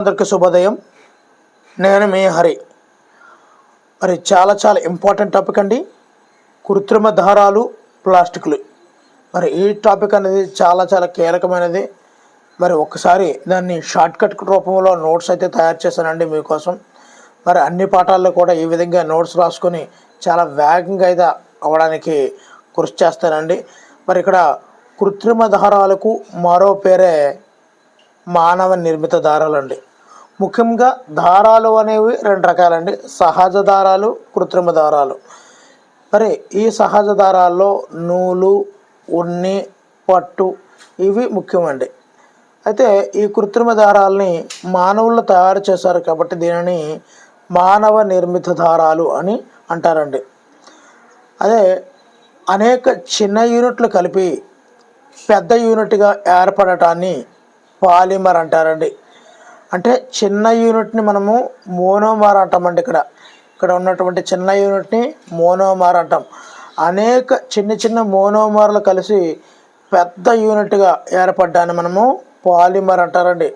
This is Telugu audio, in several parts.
అందరికీ శుభోదయం. నేను మీ హరి. మరి చాలా చాలా ఇంపార్టెంట్ టాపిక్ అండి. కృత్రిమ దారాలు ప్లాస్టిక్లు. మరి ఈ టాపిక్ అనేది చాలా చాలా కీలకమైనది. మరి ఒకసారి దాన్ని షార్ట్కట్ రూపంలో నోట్స్ అయితే తయారు చేశానండి మీకోసం. మరి అన్ని పాఠాల్లో కూడా ఈ విధంగా నోట్స్ రాసుకొని చాలా వేగంగా అయితే అవ్వడానికి కృషి చేస్తానండి. మరి ఇక్కడ కృత్రిమ దారాలకు మరో పేరే మానవ నిర్మిత దారాలు అండి ముఖ్యంగా దారాలు అనేవి రెండు రకాలండి. సహజ దారాలు కృత్రిమ దారాలు. మరి ఈ సహజ దారాల్లో నూలు ఉన్ని పట్టు ఇవి ముఖ్యమండి. అయితే ఈ కృత్రిమ దారాలని మానవులు తయారు చేశారు కాబట్టి దీనిని మానవ నిర్మిత దారాలు అని అంటారండి. అదే అనేక చిన్న యూనిట్లు కలిపి పెద్ద యూనిట్గా ఏర్పడటాన్ని పాలిమర్ అంటారండి. అంటే చిన్న యూనిట్ని మనము మోనోమార్ అంటాం అండి ఇక్కడ. ఇక్కడ ఉన్నటువంటి చిన్న యూనిట్ని మోనోమార్ అంటాం. అనేక చిన్న చిన్న మోనోమార్లు కలిసి పెద్ద యూనిట్గా ఏర్పడ్డాన్ని మనము పాలిమర్ అంటారండి.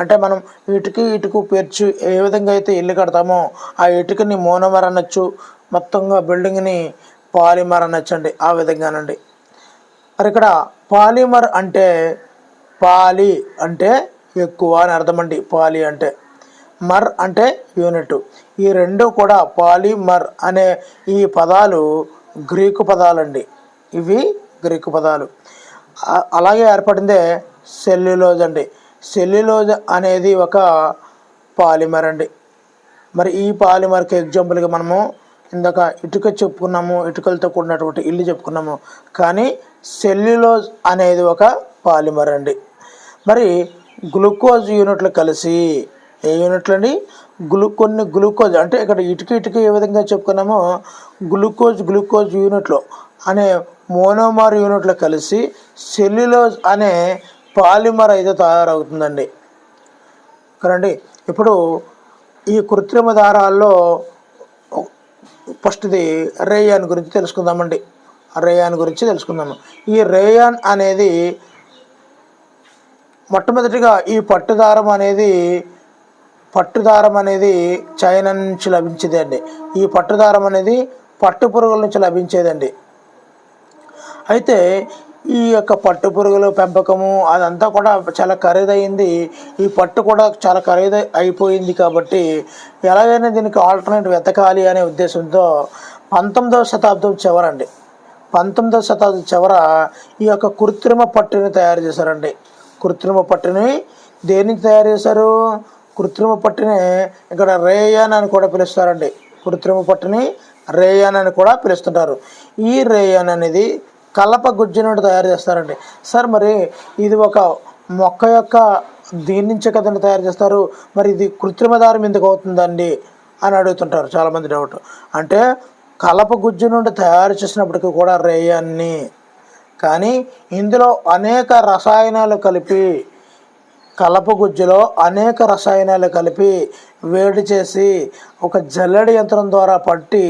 అంటే మనం ఇటుకి ఇటుకు పేర్చి ఏ విధంగా అయితే ఇల్లు కడతామో ఆ ఇటుకని మోనోమర్ అనొచ్చు మొత్తంగా బిల్డింగ్ని పాలిమర్ అనొచ్చు అండి ఆ విధంగానండి. మరి ఇక్కడ పాలిమర్ అంటే పాలి అంటే ఎక్కువ అని అర్థమండి. పాలి అంటే. మర్ అంటే యూనిట్. ఈ రెండు కూడా పాలిమర్ అనే ఈ పదాలు గ్రీకు పదాలండి. ఇవి గ్రీకు పదాలు. అలాగే ఏర్పడిందే సెల్యులోజ్ అండి. సెల్యులోజ్ అనేది ఒక పాలిమర్ అండి. మరి ఈ పాలిమర్కి ఎగ్జాంపుల్గా మనము ఇందాక ఇటుక చెప్పుకున్నాము ఇటుకలతో కూడినటువంటి ఇల్లు చెప్పుకున్నాము. కానీ సెల్యులోజ్ అనేది ఒక పాలిమర్ అండి. మరి గ్లూకోజ్ యూనిట్లు కలిసి ఏ యూనిట్లు అండి గ్లూ కొన్ని గ్లూకోజ్ అంటే ఇక్కడ ఇటుక ఇటుక ఏ విధంగా చెప్పుకున్నామో గ్లూకోజ్ గ్లూకోజ్ యూనిట్లు అనే మోనోమార్ యూనిట్లు కలిసి సెల్యులోజ్ అనే పాలిమర్ అయితే తయారవుతుందండి. కదండి? ఇప్పుడు ఈ కృత్రిమ దారాల్లో ఫస్ట్ది రేయాన్ గురించి తెలుసుకుందామండి. రేయాన్ గురించి తెలుసుకుందాము. ఈ రేయాన్ అనేది మొట్టమొదటిగా ఈ పట్టుదారం అనేది పట్టుదారం అనేది చైనా నుంచి లభించేదండి. ఈ పట్టుదారం అనేది పట్టు పురుగుల నుంచి లభించేదండి. అయితే ఈ యొక్క పట్టు పురుగుల పెంపకము అదంతా కూడా చాలా ఖరీదైంది. ఈ పట్టు కూడా చాలా ఖరీద అయిపోయింది కాబట్టి ఎలాగైనా దీనికి ఆల్టర్నేట్ వెతకాలి అనే ఉద్దేశంతో పంతొమ్మిదవ శతాబ్దం చివరండి. పంతొమ్మిదవ శతాబ్దం చివర ఈ యొక్క కృత్రిమ పట్టుని తయారు చేశారండి. కృత్రిమ పట్టుని దేని నుంచి తయారు చేశారు? కృత్రిమ పట్టుని ఇక్కడ రేయాన్ అని కూడా పిలుస్తారండి. కృత్రిమ పట్టుని రేయాన్ అని కూడా పిలుస్తుంటారు. ఈ రేయాన్ అనేది కలప గుజ్జు నుండి తయారు చేస్తారండి. సార్ మరి ఇది ఒక మొక్క యొక్క దీని నుంచే కదండి తయారు చేస్తారు? మరి ఇది కృత్రిమ దారం ఎందుకు అవుతుందండి అని అడుగుతుంటారు చాలామంది డౌట్. అంటే కలప గుజ్జు నుండి తయారు చేసినప్పటికీ కూడా రేయాన్ని కానీ ఇందులో అనేక రసాయనాలు కలిపి కలప గుజ్జులో అనేక రసాయనాలు కలిపి వేడి చేసి ఒక జల్లెడి యంత్రం ద్వారా పట్టి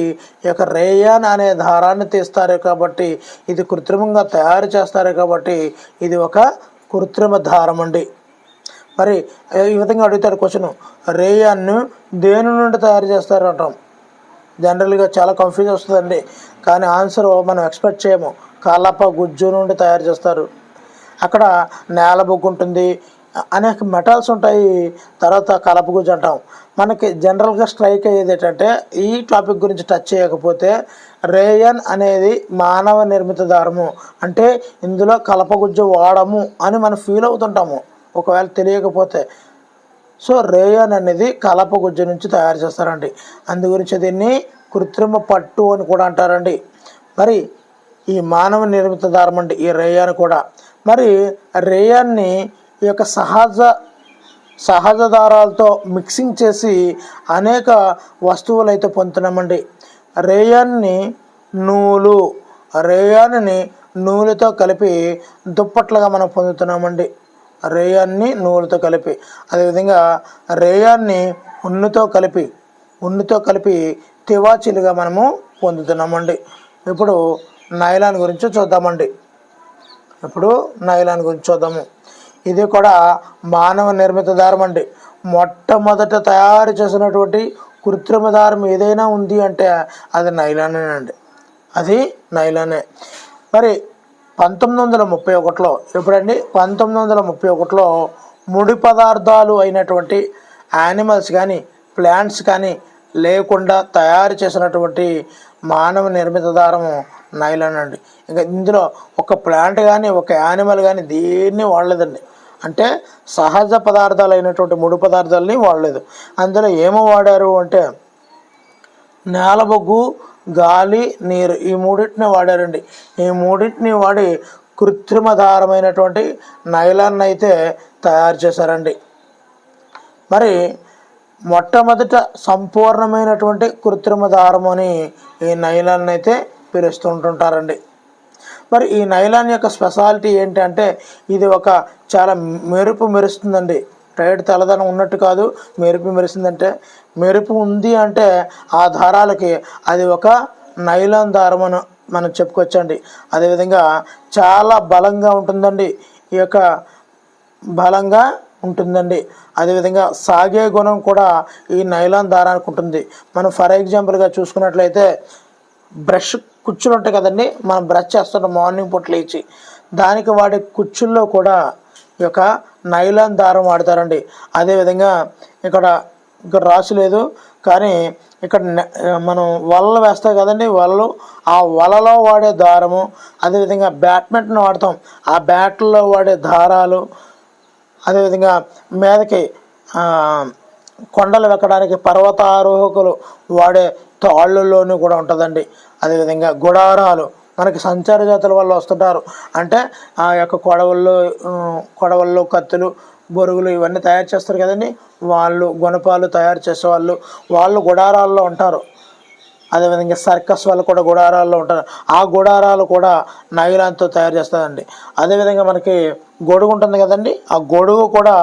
ఈ యొక్క రేయాన్ అనే దారాన్ని తీస్తారు కాబట్టి ఇది కృత్రిమంగా తయారు చేస్తారు కాబట్టి ఇది ఒక కృత్రిమ దారం అండి మరి ఈ విధంగా అడుగుతారు క్వశ్చన్ రేయాన్ను దేని నుండి తయారు చేస్తారు అంటాం జనరల్గా చాలా కన్ఫ్యూజ్ వస్తుందండి. కానీ ఆన్సర్ మనం ఎక్స్పెక్ట్ చేయము. కలప గుజ్జు నుండి తయారు చేస్తారు. అక్కడ నేల బొగ్గు ఉంటుంది. అనేక మెటల్స్ ఉంటాయి. తర్వాత కలప గుజ్జు అంటాం. మనకి జనరల్గా స్ట్రైక్ అయ్యేది ఏంటంటే ఈ టాపిక్ గురించి టచ్ చేయకపోతే రేయన్ అనేది మానవ నిర్మిత దారము. అంటే ఇందులో కలప గుజ్జు వాడము అని మనం ఫీల్ అవుతుంటాము. ఒకవేళ తెలియకపోతే. సో రేయన్ అనేది కలప గుజ్జు నుంచి తయారు చేస్తారండి. అందు గురించి దీన్ని కృత్రిమ పట్టు అని కూడా అంటారండి. మరి ఈ మానవ నిర్మిత దారం అండి ఈ రేయాన్ని కూడా. మరి రేయాన్ని ఈ యొక్క సహజ సహజ దారాలతో మిక్సింగ్ చేసి అనేక వస్తువులు అయితే పొందుతున్నామండి. రేయాన్ని నూలు రేయాన్ని నూలుతో కలిపి దుప్పట్లుగా మనం పొందుతున్నామండి. రేయాన్ని నూలుతో కలిపి. అదేవిధంగా రేయాన్ని ఉన్నుతో కలిపి ఉన్నితో కలిపి తివాచీలుగా మనము పొందుతున్నామండి. ఇప్పుడు నైలాన్ గురించి చూద్దామండి. ఇప్పుడు నైలాన్ గురించి చూద్దాము. ఇది కూడా మానవ నిర్మిత దారం అండి. మొట్టమొదట తయారు చేసినటువంటి కృత్రిమ దారం ఏదైనా ఉంది అంటే అది నైలానేనండి అది నైలానే. మరి పంతొమ్మిది వందల ముప్పై ఒకటిలో ఎప్పుడండి? పంతొమ్మిది వందల ముప్పై ఒకటిలో ముడి పదార్థాలు అయినటువంటి యానిమల్స్ కానీ ప్లాంట్స్ కానీ లేకుండా తయారు చేసినటువంటి మానవ నిర్మిత దారము నైలాన్ అండి. ఇంకా ఇందులో ఒక ప్లాంట్ కానీ ఒక యానిమల్ కానీ దేన్ని వాడలేదండి. అంటే సహజ పదార్థాలు అయినటువంటి ముడి పదార్థాలని వాడలేదు. అందులో ఏమో వాడారు అంటే నేలబొగ్గు గాలి నీరు ఈ మూడింటిని వాడారండి. ఈ మూడింటిని వాడి కృత్రిమ దారమైనటువంటి నైలాన్ అయితే తయారు చేశారండి. మరి మొట్టమొదట సంపూర్ణమైనటువంటి కృత్రిమ దారం అని ఈ నైలాన్ అయితే పిలుస్తుంటుంటారండి మరి ఈ నైలాన్ యొక్క స్పెషాలిటీ ఏంటంటే ఇది ఒక చాలా మెరుపు మెరుస్తుందండి. టైడ్ తెల్లదనం ఉన్నట్టు కాదు మెరుపు మెరిసిందంటే మెరుపు ఉంది అంటే ఆ దారాలకి అది ఒక నైలాన్ దారం అని మనం చెప్పుకోవచ్చండి. అదేవిధంగా చాలా బలంగా ఉంటుందండి. ఈ యొక్క బలంగా ఉంటుందండి. అదేవిధంగా సాగే గుణం కూడా ఈ నైలాన్ దారానికి ఉంటుంది. మనం ఫర్ ఎగ్జాంపుల్గా చూసుకున్నట్లయితే బ్రష్ కుచ్చులు ఉంటాయి కదండి. మనం బ్రష్ చేస్తుంటాం మార్నింగ్ పూట లేచి దానికి వాడే కుచ్చుల్లో కూడా ఈ యొక్క నైలాన్ దారం వాడతారండి. అదేవిధంగా ఇక్కడ ఇక్కడ రాసలేదు కానీ ఇక్కడ మనం వలలు వేస్తాయి కదండి. వలలు ఆ వలలో వాడే దారము అదేవిధంగా బ్యాడ్మింటన్ వాడతాం. ఆ బ్యాట్లో వాడే దారాలు అదేవిధంగా మీదకి కొండలు ఎక్కడానికి పర్వతారోహకులు వాడే తాళ్ళుల్లోనూ కూడా ఉంటుందండి. అదేవిధంగా గుడారాలు మనకి సంచార జాతుల వల్ల వస్తుంటారు. అంటే ఆ యొక్క కొడవల్లో కొడవల్లో కత్తులు బొరుగులు ఇవన్నీ తయారు చేస్తారు కదండి. వాళ్ళు గుణపాలు తయారు చేసేవాళ్ళు. వాళ్ళు గుడారాల్లో ఉంటారు. అదేవిధంగా సర్కస్ వాళ్ళు కూడా గుడారాల్లో ఉంటారు. ఆ గుడారాలు కూడా నైలాన్తో తయారు చేస్తారండి. అదేవిధంగా మనకి గొడుగు ఉంటుంది కదండి ఆ గొడుగు కూడా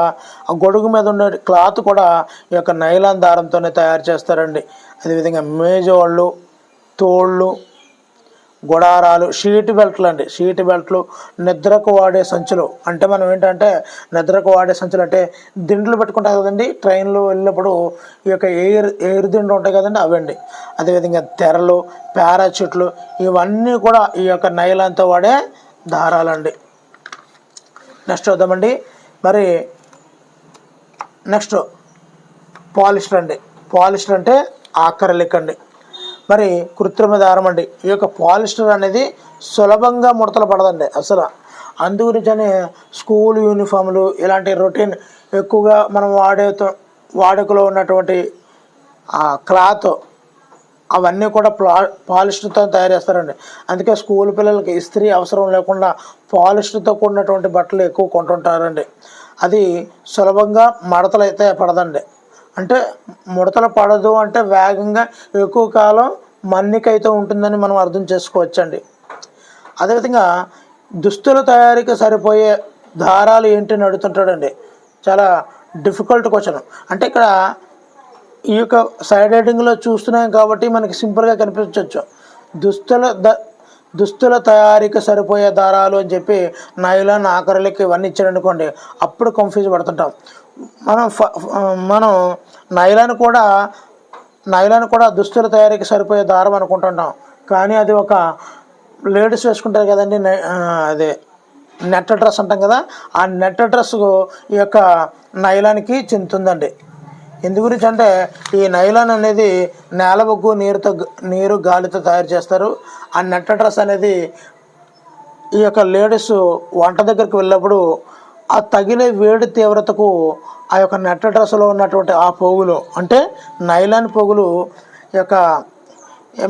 ఆ గొడుగు మీద ఉండే క్లాత్ కూడా ఈ యొక్క నైలాన్ దారంతోనే తయారు చేస్తారండి. అదేవిధంగా మేజోళ్ళు తోళ్ళు గుడారాలు షీట్ బెల్ట్లు అండి షీట్ బెల్ట్లు నిద్రకు వాడే సంచులు. అంటే మనం ఏంటంటే నిద్రకు వాడే సంచులు అంటే దిండ్లు పెట్టుకుంటారు కదండి. ట్రైన్లో వెళ్ళినప్పుడు ఈ యొక్క ఎయిర్ ఎయిర్ దిండ్లు ఉంటాయి కదండి అవండి. అదేవిధంగా తెరలు పారాచూట్లు ఇవన్నీ కూడా ఈ యొక్క నైలాన్తో వాడే దారాలండి. నెక్స్ట్ చూద్దామండి. మరి నెక్స్ట్ పాలిస్టర్ అండి. పాలిస్టర్ అంటే ఆకరలిక్ అండి మరి కృత్రిమ దారం అండి. ఈ యొక్క పాలిస్టర్ అనేది సులభంగా ముడతలు పడదండి అసలు. అందుగురించని స్కూల్ యూనిఫామ్లు ఇలాంటి రొటీన్ ఎక్కువగా మనం వాడే వాడుకలో ఉన్నటువంటి ఆ క్లాత్ అవన్నీ కూడా ప్లా పాలిస్టర్తో తయారు చేస్తారండి. అందుకే స్కూల్ పిల్లలకి ఇస్త్రీ అవసరం లేకుండా పాలిస్టర్తో కూడినటువంటి బట్టలు ఎక్కువ కొంటుంటారండి. అది సులభంగా మడతలు అయితే పడదండి. అంటే ముడతలు పడదు అంటే వేగంగా ఎక్కువ కాలం మన్నికైతే ఉంటుందని మనం అర్థం చేసుకోవచ్చండి. అదేవిధంగా దుస్తుల తయారీకి సరిపోయే దారాలు ఏంటని అడుగుతుంటాడండి. చాలా డిఫికల్ట్ క్వశ్చన్. అంటే ఇక్కడ ఈ యొక్క సైడ్ హెడ్డింగ్లో చూస్తున్నాం కాబట్టి మనకి సింపుల్గా కనిపించవచ్చు దుస్తుల ద దుస్తుల తయారీకి సరిపోయే దారాలు అని చెప్పి నైలాన్ ఆకరలకి ఇవన్నీ ఇచ్చారనుకోండి అప్పుడు కన్ఫ్యూజ్ పడుతుంటాం. మనం ఫ- మనం నైలాన్ కూడా నైలాన్ కూడా దుస్తుల తయారీకి సరిపోయే దారం అనుకుంటుంటాం. కానీ అది ఒక లేడీస్ వేసుకుంటారు కదండి అదే నెట్ డ్రెస్ అంటాం కదా ఆ నెట్ డ్రెస్ ఈ యొక్క నైలాన్కి చెందుతుందండి. ఎందు గురించి అంటే ఈ నైలాన్ అనేది నేలబొగ్గు నీరుతో నీరు గాలితో తయారు చేస్తారు. ఆ నెట్ డ్రెస్ అనేది ఈ యొక్క లేడీస్ వంట దగ్గరికి వెళ్ళినప్పుడు ఆ తగిలే వేడి తీవ్రతకు ఆ యొక్క నెట్ట డ్రెస్సులో ఉన్నటువంటి ఆ పోగులు అంటే నైలాన్ పోగులు ఈ యొక్క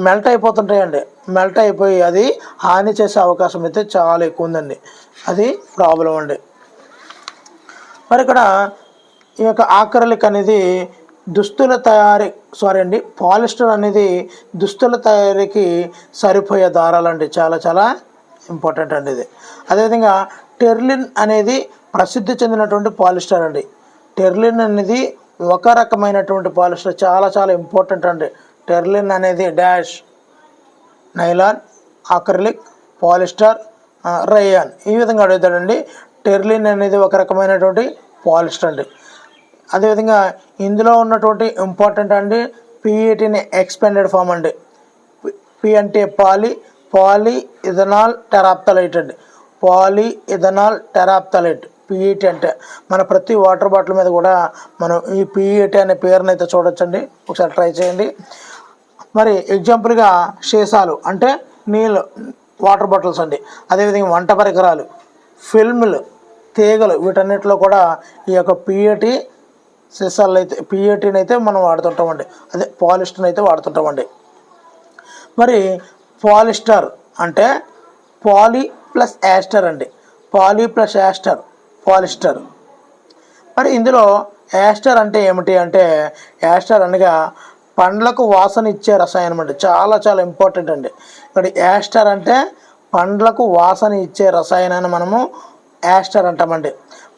మెల్ట్ అయిపోతుంటాయండి. మెల్ట్ అయిపోయి అది హాని చేసే అవకాశం అయితే చాలా ఎక్కువ ఉందండి అది ప్రాబ్లం అండి. మరి ఇక్కడ ఈ యొక్క ఆక్రలిక్ అనేది దుస్తుల తయారీ సారీ అండి పాలిస్టర్ అనేది దుస్తుల తయారీకి సరిపోయే దారాలండి. చాలా చాలా ఇంపార్టెంట్ అండి ఇది. అదేవిధంగా టెర్లిన్ అనేది ప్రసిద్ధి చెందినటువంటి పాలిస్టర్ అండి. టెర్లిన్ అనేది ఒక రకమైనటువంటి పాలిస్టర్. చాలా చాలా ఇంపార్టెంట్ అండి. టెర్లిన్ అనేది dash nylon acrylic polyester rayon. ఈ విధంగా అడుగుతాడండి. టెర్లిన్ అనేది ఒక రకమైనటువంటి పాలిస్టర్ అండి. అదేవిధంగా ఇందులో ఉన్నటువంటి ఇంపార్టెంట్ అండి పిఈటిని ఎక్స్పెండెడ్ ఫామ్ అండి. పి అంటే పాలి పాలి ఇథనాల్ టెరాప్తలైట్ అండి. Poly ethanol terephthalate. పిఈటి అంటే మన ప్రతి వాటర్ బాటిల్ మీద కూడా మనం ఈ పిఈటి అనే పేరుని అయితే చూడొచ్చండి. ఒకసారి ట్రై చేయండి. మరి ఎగ్జాంపుల్గా సీసాలు అంటే నీళ్ళు వాటర్ బాటిల్స్ అండి. అదేవిధంగా వంట పరికరాలు ఫిల్మ్లు తీగలు వీటన్నిటిలో కూడా ఈ యొక్క పిఏటి సీసాలు అయితే పిఏటీని అయితే మనం వాడుతుంటామండి. అదే పాలిస్టర్ని అయితే వాడుతుంటామండి. మరి పాలిస్టర్ అంటే పాలీ ప్లస్ యాస్టర్ అండి. Poly plus ester polyester. మరి ఇందులో యాస్టర్ అంటే ఏమిటి అంటే యాస్టర్ అనగా పండ్లకు వాసన ఇచ్చే రసాయనం అండి. చాలా చాలా ఇంపార్టెంట్ అండి. ఇక్కడ యాస్టర్ అంటే పండ్లకు వాసన ఇచ్చే రసాయనాన్ని మనము యాస్టర్ అంటామండి.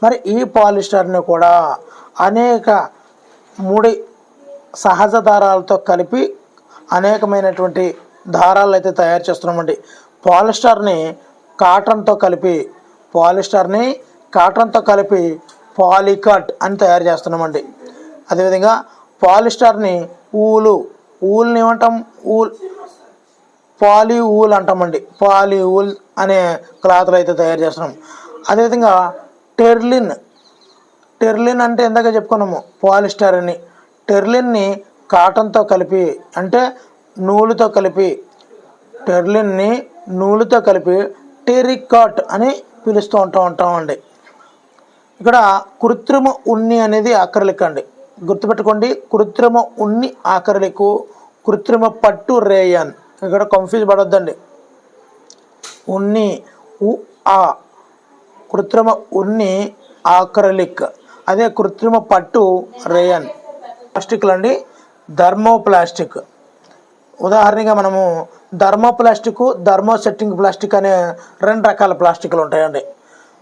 మరి ఈ పాలిస్టర్ని కూడా అనేక ముడి సహజ దారాలతో కలిపి అనేకమైనటువంటి దారాలు అయితే తయారు చేస్తున్నామండి. పాలిస్టర్ని కాటన్తో కలిపి పాలిస్టర్ని కాటన్తో కలిపి పాలికాట్ అని తయారు చేస్తున్నామండి. అదేవిధంగా పాలిస్టర్ని ఊలు ఊల్ని ఏమంటాం? ఊల్ పాలి ఊల్ అంటామండి. పాలి ఊల్ అనే క్లాత్లు అయితే తయారు చేస్తున్నాం. అదేవిధంగా టెర్లిన్ టెర్లిన్ అంటే ఇందాక చెప్పుకున్నాము పాలిస్టర్ అని. టెర్లిన్ని కాటన్తో కలిపి అంటే నూలుతో కలిపి టెర్లిన్ని నూలుతో కలిపి టెరికాట్ అని పిలుస్తూ ఉంటా ఉంటామండి. ఇక్కడ కృత్రిమ ఉన్ని అనేది ఆకరలిక్ అండి గుర్తుపెట్టుకోండి కృత్రిమ ఉన్ని ఆకరలికు కృత్రిమ పట్టు రేయన్. ఇక్కడ కన్ఫ్యూజ్ పడొద్దండి. ఉన్ని ఉ ఆ. కృత్రిమ ఉన్ని ఆక్రలిక్. అదే కృత్రిమ పట్టు రేయన్. ప్లాస్టిక్లు అండి ధర్మో ప్లాస్టిక్ ఉదాహరణగా మనము ధర్మో ప్లాస్టిక్ ధర్మో సెట్టింగ్ ప్లాస్టిక్ అనే రెండు రకాల ప్లాస్టిక్లు ఉంటాయండి.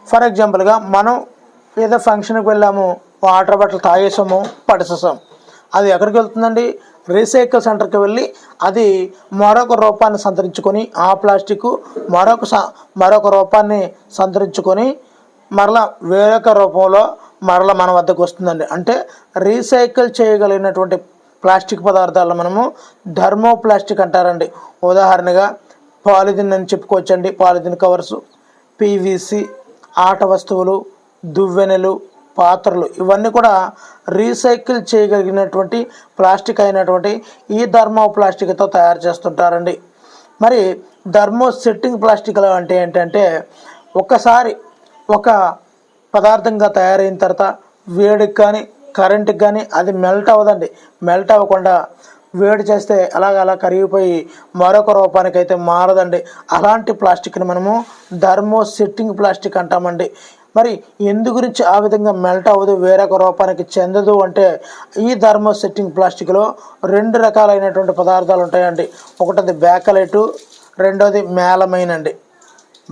ఫర్ ఎగ్జాంపుల్గా మనం ఏదో ఫంక్షన్కి వెళ్ళాము వాటర్ బాటిల్ తాగేసాము పడిసేసాం. అది ఎక్కడికి వెళ్తుందండి? రీసైకిల్ సెంటర్కి వెళ్ళి అది మరొక రూపాన్ని సంతరించుకొని ఆ ప్లాస్టిక్ మరొక స- మరొక రూపాన్ని సంతరించుకొని మరలా వేరొక రూపంలో మరలా మన వద్దకు వస్తుందండి. అంటే రీసైకిల్ చేయగలిగినటువంటి ప్లాస్టిక్ పదార్థాలను మనము ధర్మో ప్లాస్టిక్ అంటారండి. ఉదాహరణగా పాలిథిన్ అని చెప్పుకోవచ్చండి. పాలిథిన్ కవర్స్ పీవీసీ ఆట వస్తువులు దువ్వెనలు పాత్రలు ఇవన్నీ కూడా రీసైకిల్ చేయగలిగినటువంటి ప్లాస్టిక్ అయినటువంటి ఈ ధర్మో ప్లాస్టిక్తో తయారు చేస్తుంటారండి. మరి ధర్మో సెట్టింగ్ ప్లాస్టిక్లు అంటే ఏంటంటే ఒక్కసారి ఒక పదార్థంగా తయారైన తర్వాత వేడికి కానీ కరెంటుకి కానీ అది మెల్ట్ అవ్వదండి. మెల్ట్ అవ్వకుండా వేడి చేస్తే అలాగ అలా కరిగిపోయి మరొక రూపానికి అయితే మారదండి. అలాంటి ప్లాస్టిక్ని మనము ధర్మో సెట్టింగ్ ప్లాస్టిక్ అంటామండి. మరి ఎందు గురించి ఆ విధంగా మెల్ట్ అవ్వదు వేరొక రూపానికి చెందదు అంటే ఈ ధర్మో సెట్టింగ్ ప్లాస్టిక్లో రెండు రకాలైనటువంటి పదార్థాలు ఉంటాయండి. ఒకటిది బ్యాకలైటు రెండోది మేలమైన అండి.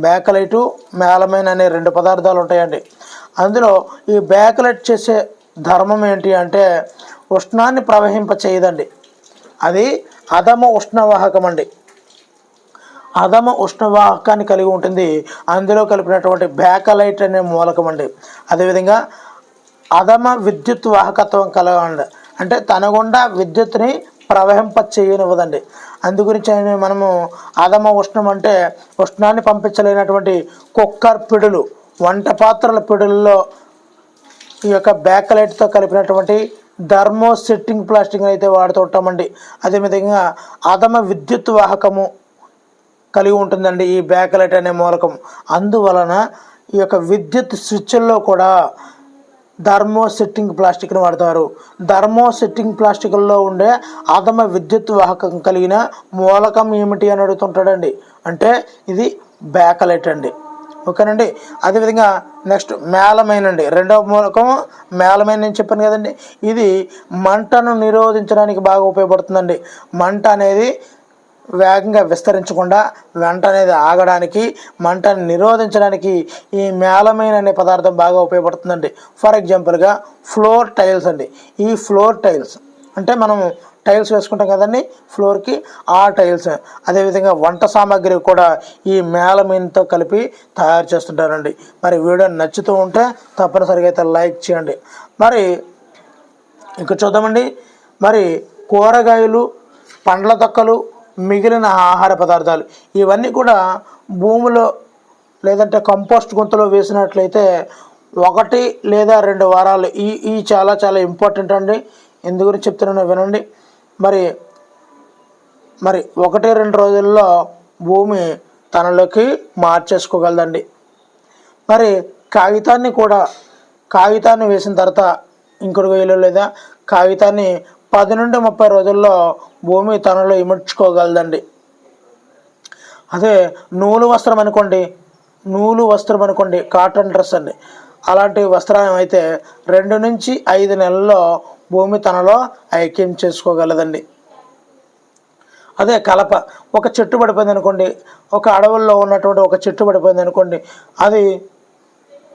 బ్యాకలైటు మేలమైన అనే రెండు పదార్థాలు ఉంటాయండి. అందులో ఈ బ్యాకలైట్ చేసే ధర్మం ఏంటి అంటే ఉష్ణాన్ని ప్రవహింప చేయదండి అది అధమ ఉష్ణవాహకం అండి. అధమ ఉష్ణవాహకాన్ని కలిగి ఉంటుంది. అందులో కలిపినటువంటి బ్యాకలైట్ అనే మూలకం అండి. అదేవిధంగా అధమ విద్యుత్ వాహకత్వం కలగండి. అంటే తన గుండా విద్యుత్ని ప్రవహింప చేయనివ్వదండి అందుగురించి మనము అధమ ఉష్ణం అంటే ఉష్ణాన్ని పంపించలేనటువంటి కుక్కర్ పిడులు వంట పాత్రల పిడుల్లో ఈ యొక్క బ్యాక్లైట్తో కలిపినటువంటి ధర్మో సెట్టింగ్ ప్లాస్టింగ్ అయితే వాడుతూ ఉంటామండి. అదేవిధంగా అధమ విద్యుత్ వాహకము కలిగి ఉంటుందండి ఈ బ్యాక్లైట్ అనే మూలకం. అందువలన ఈ యొక్క విద్యుత్ స్విచ్ల్లో కూడా ధర్మో సెట్టింగ్ ప్లాస్టిక్ని వాడతారు. ధర్మో సెట్టింగ్ ప్లాస్టిక్లో ఉండే అధమ విద్యుత్ వాహకం కలిగిన మూలకం ఏమిటి అని అడుగుతుంటాడండి. అంటే ఇది బ్యాకలైట్ అండి. ఓకేనండి? అదేవిధంగా నెక్స్ట్ మేలమైన అండి. రెండవ మూలకం మేలమైన నేను చెప్పాను కదండి. ఇది మంటను నిరోధించడానికి బాగా ఉపయోగపడుతుందండి. మంట అనేది వేగంగా విస్తరించకుండా వెంట అనేది ఆగడానికి మంటను నిరోధించడానికి ఈ మేలమైన అనే పదార్థం బాగా ఉపయోగపడుతుందండి. ఫర్ ఎగ్జాంపుల్గా ఫ్లోర్ టైల్స్ అండి. ఈ ఫ్లోర్ టైల్స్ అంటే మనం టైల్స్ వేసుకుంటాం కదండి ఫ్లోర్కి ఆ టైల్స్ అదేవిధంగా వంట సామాగ్రి కూడా ఈ మేలమీన్తో కలిపి తయారు చేస్తుంటారండి. మరి వీడియో నచ్చుతూ ఉంటే తప్పనిసరిగా అయితే లైక్ చేయండి. మరి ఇంకా చూద్దామండి. మరి కూరగాయలు పండ్ల తొక్కలు మిగిలిన ఆహార పదార్థాలు. ఇవన్నీ కూడా భూమిలో లేదంటే కంపోస్ట్ గుంతలో వేసినట్లయితే ఒకటి లేదా రెండు వారాలు ఈ ఈ చాలా చాలా ఇంపార్టెంట్ అండి. ఎందు గురించి వినండి. మరి మరి ఒకటి రెండు రోజుల్లో భూమి తనలోకి మార్చేసుకోగలదండి. మరి కాగితాన్ని కూడా కాగితాన్ని వేసిన తర్వాత ఇంకొక వేలు లేదా కాగితాన్ని పది నుండి ముప్పై రోజుల్లో భూమి తనలో ఇముడ్చుకోగలదండి. అదే నూలు వస్త్రం అనుకోండి నూలు వస్త్రం అనుకోండి కాటన్ డ్రెస్ అండి. అలాంటి వస్త్రం అయితే రెండు నుంచి ఐదు నెలల్లో భూమి తనలో ఐక్యం చేసుకోగలదండి. అదే కలప ఒక చెట్టు పడిపోయింది అనుకోండి ఒక అడవుల్లో ఉన్నటువంటి ఒక చెట్టు పడిపోయింది అనుకోండి అది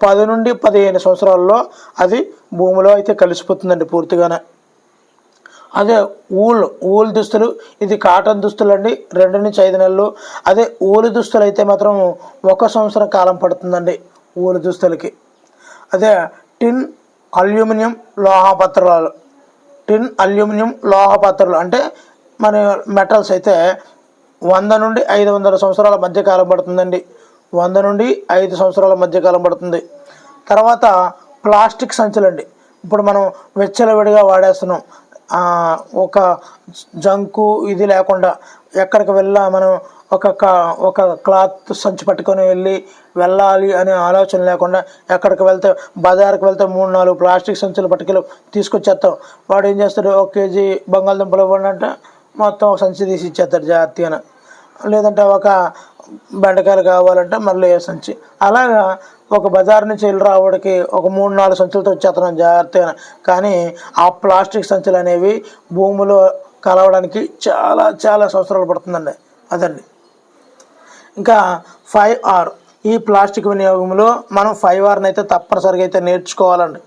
పది నుండి పదిహేను సంవత్సరాల్లో అది భూమిలో అయితే కలిసిపోతుందండి పూర్తిగానే. అదే ఊల్ ఊల్ దుస్తులు ఇది కాటన్ దుస్తులు అండి రెండు నుంచి ఐదు నెలలు. అదే ఊలు దుస్తులు అయితే మాత్రం ఒక సంవత్సరం కాలం పడుతుందండి ఊలు దుస్తులకి. అదే టిన్ అల్యూమినియం లోహపత్రాలు టిన్ అల్యూమినియం లోహ పాత్రలు అంటే మన మెటల్స్ అయితే వంద నుండి ఐదు వందల సంవత్సరాల మధ్య కాలం పడుతుందండి. వంద నుండి ఐదు సంవత్సరాల మధ్య కాలం పడుతుంది. తర్వాత ప్లాస్టిక్ సంచులండి. ఇప్పుడు మనం వెచ్చలవిడిగా వాడేస్తున్నాం. ఒక జంకు ఇది లేకుండా ఎక్కడికి వెళ్ళా మనం ఒక క- ఒక క్లాత్ సంచి పట్టుకొని వెళ్ళి వెళ్ళాలి అనే ఆలోచన లేకుండా ఎక్కడికి వెళ్తే బజార్కి వెళ్తే మూడు నాలుగు ప్లాస్టిక్ సంచులు పట్టుకెళ్ళి తీసుకొచ్చేస్తాం వాడు ఏం చేస్తాడు ఒక కేజీ బంగాళదుంపలు ఇవ్వండి అంటే మొత్తం ఒక సంచి తీసి ఇచ్చేస్తాడు జాగ్రత్తగా లేదంటే ఒక బెండకాయలు కావాలంటే మళ్ళీ ఏ సంచి. అలాగా ఒక బజార్ నుంచి వెళ్ళి రావడానికి ఒక మూడు నాలుగు సంచులతో వచ్చేస్తున్నాం జాగ్రత్తగా కానీ ఆ ప్లాస్టిక్ సంచులు అనేవి భూమిలో కలవడానికి చాలా చాలా సంవత్సరాలు పడుతుందండి. అదండి. ఇంకా ఫైవ్ ఆర్. ఈ ప్లాస్టిక్ వినియోగంలో మనం ఫైవ్ ఆర్ని అయితే తప్పనిసరిగా అయితే నేర్చుకోవాలండి.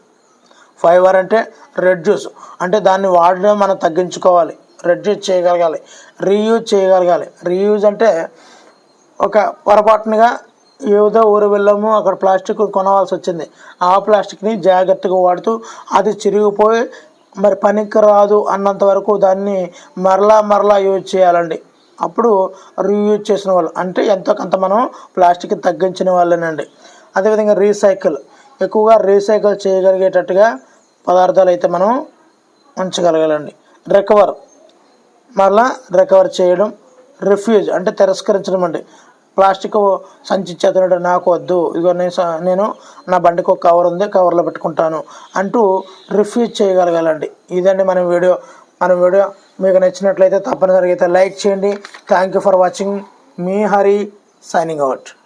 ఫైవ్ ఆర్ అంటే రెడ్యూస్ అంటే దాన్ని వాడడం మనం తగ్గించుకోవాలి. రెడ్యూస్ చేయగలగాలి. రీయూజ్ చేయగలగాలి. రీయూజ్ అంటే ఒక పొరపాటునగా ఏదో ఊరు వెళ్ళాము అక్కడ ప్లాస్టిక్ కొనవలసి వచ్చింది. ఆ ప్లాస్టిక్ని జాగ్రత్తగా వాడుతూ అది చిరిగిపోయి మరి పనికి రాదు అన్నంత వరకు దాన్ని మరలా మరలా యూజ్ చేయాలండి. అప్పుడు రీయూజ్ చేసిన వాళ్ళు అంటే ఎంతో కొంత మనం ప్లాస్టిక్ తగ్గించిన వాళ్ళేనండి. అదేవిధంగా రీసైకిల్ ఎక్కువగా రీసైకిల్ చేయగలిగేటట్టుగా పదార్థాలు అయితే మనం ఉంచగలగాలండి. రికవర్ మరలా రికవర్ చేయడం రిఫ్యూజ్ అంటే తిరస్కరించడం అండి. ప్లాస్టిక్ సంచి ఇచ్చేస్తున్నాడు నాకు వద్దు. ఇదిగో నేను స- నేను నా బండికి ఒక కవర్ ఉంది కవర్లో పెట్టుకుంటాను అంటూ రిఫ్యూజ్ చేయగలగాలండి. ఇదండి మన వీడియో. మన వీడియో మీకు నచ్చినట్లయితే తప్పనిసరిగా అయితే లైక్ చేయండి. థ్యాంక్ యూ ఫర్ వాచింగ్ మీ హరి సైనింగ్ అవుట్